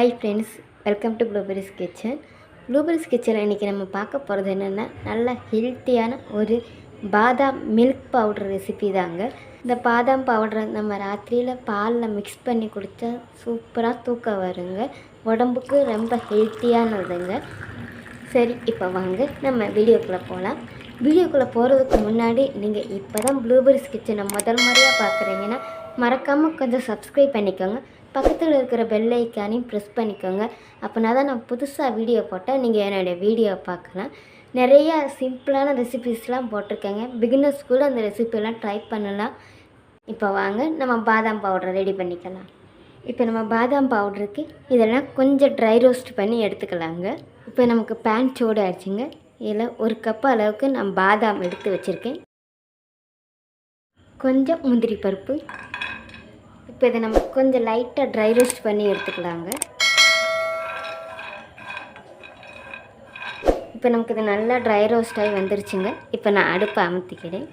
Hi friends welcome to blueberries kitchen blueberries கிச்சனில் இன்றைக்கி நம்ம பார்க்க போகிறது என்னென்னா நல்ல ஹெல்த்தியான ஒரு பாதாம் மில்க் பவுடர் ரெசிபி தாங்க. இந்த பாதாம் பவுடரை நம்ம ராத்திரியில் பாலில் மிக்ஸ் பண்ணி குடித்தா சூப்பராக தூக்கம் வருங்க. உடம்புக்கு ரொம்ப ஹெல்த்தியானதுங்க சரி இப்போ வாங்க நம்ம வீடியோக்குள்ளே போகலாம் வீடியோக்குள்ளே போகிறதுக்கு முன்னாடி நீங்கள் இப்போ தான் ப்ளூபெரிஸ் கிச்சனை முதல் முறையாக பார்க்குறீங்கன்னா மறக்காமல் கொஞ்சம் சப்ஸ்கிரைப் பண்ணிக்கோங்க. பக்கத்தில் இருக்கிற பெல் ஐக்கானையும் ப்ரெஸ் பண்ணிக்கோங்க. அப்போனா தான் நான் புதுசாக வீடியோ போட்டால் நீங்கள் என்னுடைய வீடியோ பார்க்கலாம். நிறையா சிம்பிளான ரெசிபிஸ்லாம் போட்டிருக்கேங்க. பிகினர்ஸ் கூட அந்த ரெசிபியெல்லாம் ட்ரை பண்ணலாம். இப்போ வாங்க நம்ம பாதாம் பவுடரை ரெடி பண்ணிக்கலாம். இப்போ நம்ம பாதாம் பவுடருக்கு இதெல்லாம் கொஞ்சம் ட்ரை ரோஸ்ட் பண்ணி எடுத்துக்கலாங்க. இப்போ நமக்கு பேன் சூடு ஆயிடுச்சுங்க இதில் ஒரு கப் அளவுக்கு நான் பாதாம் எடுத்து வச்சுருக்கேன். கொஞ்சம் முந்திரி பருப்பு இப்போ இதை நம்ம கொஞ்சம் லைட்டாக ட்ரை ரோஸ்ட் பண்ணி எடுத்துக்கலாங்க. இப்போ நமக்கு இது நல்லா ட்ரை ரோஸ்டாகி வந்துருச்சுங்க. இப்போ நான் அடுப்பை அமர்த்திக்கிறேன்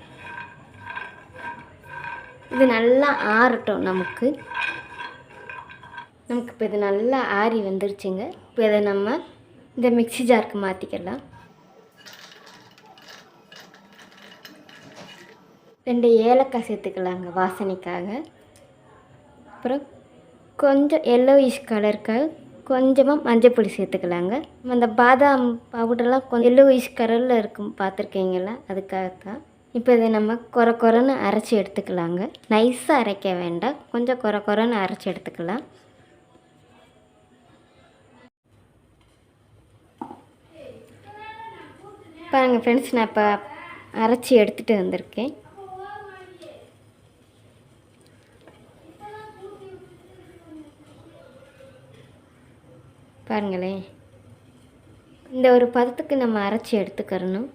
இது நல்லா ஆறட்டும் நமக்கு. நமக்கு இப்போ இது நல்லா ஆறி வந்துருச்சுங்க. இப்போ இதை நம்ம இந்த மிக்ஸி ஜாருக்கு மாற்றிக்கலாம் ரெண்டு ஏலக்காய் சேர்த்துக்கலாங்க வாசனைக்காக. அப்புறம் கொஞ்சம் எல்லோயிஷ் கலருக்காக கொஞ்சமாக மஞ்சள் பொடி சேர்த்துக்கலாங்க. அந்த பாதாம் பவுடர்லாம் கொஞ்சம் எல்லோயிஷ் கலரில் இருக்கும் பார்த்துருக்கீங்களா அதுக்காக தான் இப்போ இதை நம்ம குறை குறைன்னு அரைச்சி எடுத்துக்கலாங்க. நைஸாக அரைக்க வேண்டாம் கொஞ்சம் குறை குறைன்னு அரைச்சி எடுத்துக்கலாம். பாருங்கள் ஃப்ரெண்ட்ஸ் நான் இப்போ அரைச்சி எடுத்துகிட்டு வந்திருக்கேன். பாருங்களேன் இந்த ஒரு பதத்துக்கு நம்ம அரைச்சி எடுத்துக்கிறணும்.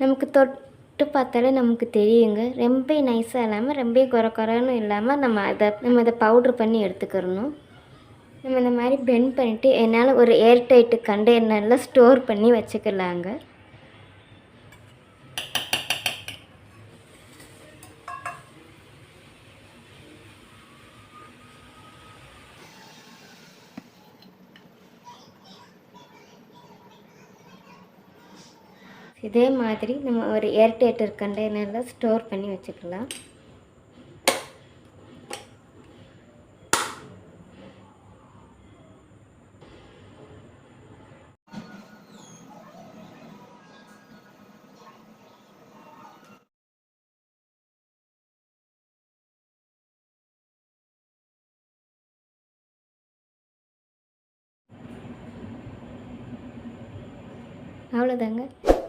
நமக்கு தொட்டு பார்த்தாலே நமக்கு தெரியுங்க. ரொம்ப நைஸாக இல்லாமல் ரொம்ப குறை குறைன்னு இல்லாமல் நம்ம அதை நம்ம அதை பவுட்ரு பண்ணி எடுத்துக்கிறணும். நம்ம இந்த மாதிரி பெண்ட் பண்ணிவிட்டு என்னால் ஒரு ஏர் டைட்டு கண்டெய்னரில் ஸ்டோர் பண்ணி வச்சுக்கலாங்க. இதே மாதிரி நம்ம ஒரு ஏர்டேட்டர் கண்டெய்னரில் ஸ்டோர் பண்ணி வச்சுக்கலாம். அவ்வளோதாங்க.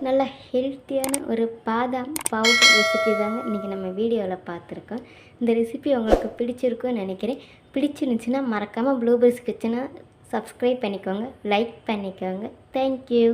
நல்ல ஹெல்த்தியான ஒரு பாதாம் பவுடர் ரெசிபி தாங்க இன்றைக்கி நம்ம வீடியோவில் பார்த்துருக்கோம். இந்த ரெசிபி உங்களுக்கு பிடிச்சிருக்கும்னு நினைக்கிறேன். பிடிச்சிருந்துச்சின்னா மறக்காமல் ப்ளூபெர்ஸ் கிச்சனை சப்ஸ்கிரைப் பண்ணிக்கோங்க. லைக் பண்ணிக்கோங்க. தேங்க்யூ